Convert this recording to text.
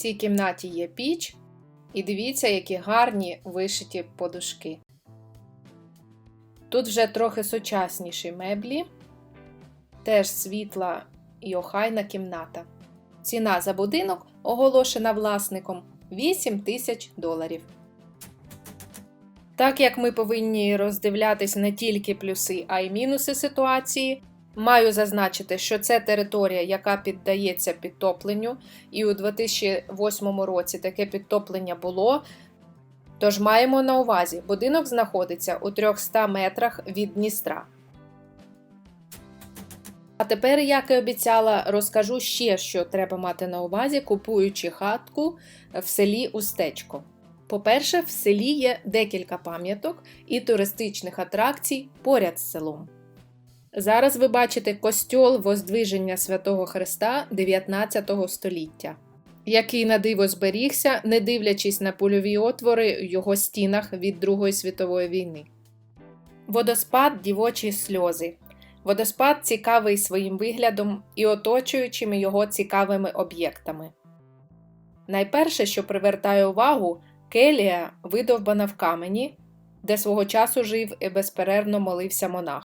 Цій кімнаті є піч, і дивіться, які гарні вишиті подушки. Тут вже трохи сучасніші меблі, теж світла і охайна кімната. Ціна за будинок оголошена власником 8 тисяч доларів. Так як ми повинні роздивлятись не тільки плюси, а й мінуси ситуації, маю зазначити, що це територія, яка піддається підтопленню, і у 2008 році таке підтоплення було. Тож маємо на увазі, будинок знаходиться у 300 метрах від Дністра. А тепер, як і обіцяла, розкажу ще, що треба мати на увазі, купуючи хатку в селі Устечко. По-перше, в селі є декілька пам'яток і туристичних атракцій поряд з селом. Зараз ви бачите костьол Воздвиження Святого Христа 19 століття, який на диво зберігся, не дивлячись на польові отвори в його стінах від Другої світової війни. Водоспад Дівочі сльози. Водоспад цікавий своїм виглядом і оточуючими його цікавими об'єктами. Найперше, що привертає увагу, келія видовбана в камені, де свого часу жив і безперервно молився монах.